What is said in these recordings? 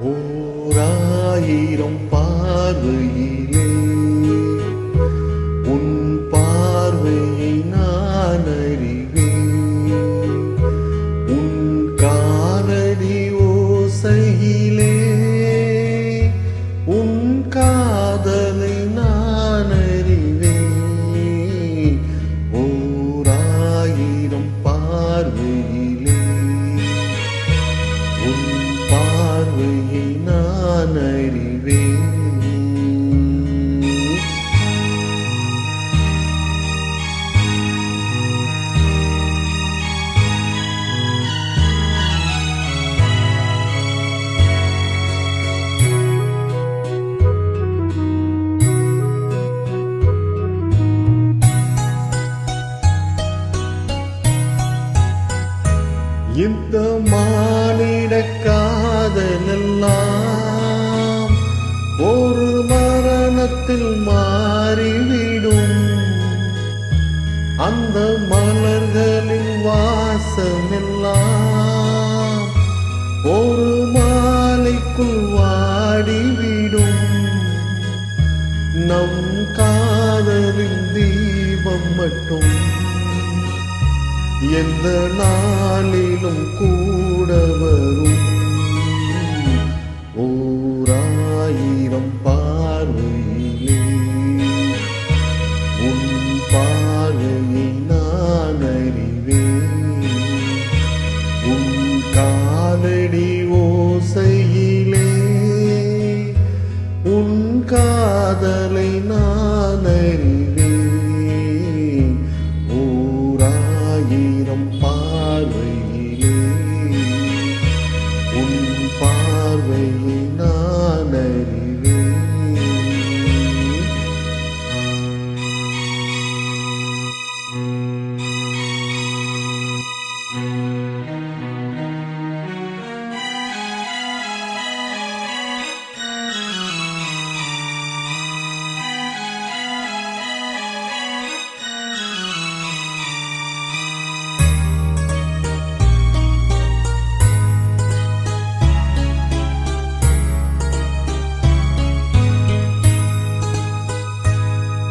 ஓராயிரம் பார்வையிலே நான் அறிவேன் இந்த மானிட காதலெல்லாம் ஒரு மரணத்தில் மாறிவிடும். அந்த மலர்களின் வாசமெல்லாம் ஒரு மாலைக்குள் வாடிவிடும். நம் காதலின் தீபம் மட்டும் எந்த நாளிலும் கூட வரும். பார்வையை நான் அறிவேன் உன் காலடி ஓசையிலே உன் காதலை நான் அறிவேன். ஓராயிரம் பார்வையிலே உன் பார்வையில்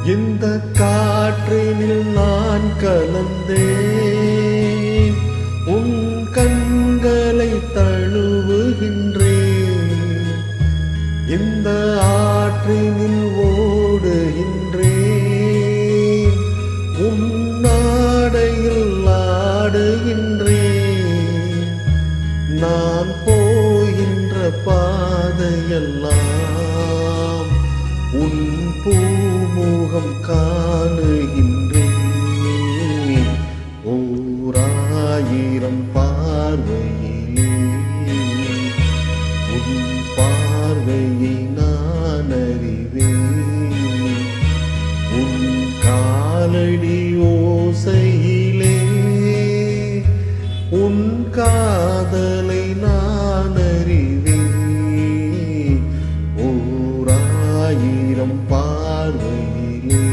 இந்த காற்றினில் நான் கலந்தேன். உன் கண்களை தழுவுகின்றேன். இந்த ஆற்றினில் ஓடுகின்றேன். உன் நாடையில் ஆடுகின்றேன். நான் பூமோகம் காணுகின்றேன். ஓராயிரம் பார்வையிலே உன் பார்வையை நான் அறிவேன் உன் காலடி ஓசையிலே உன் கா நீரம் பார்வையிலே.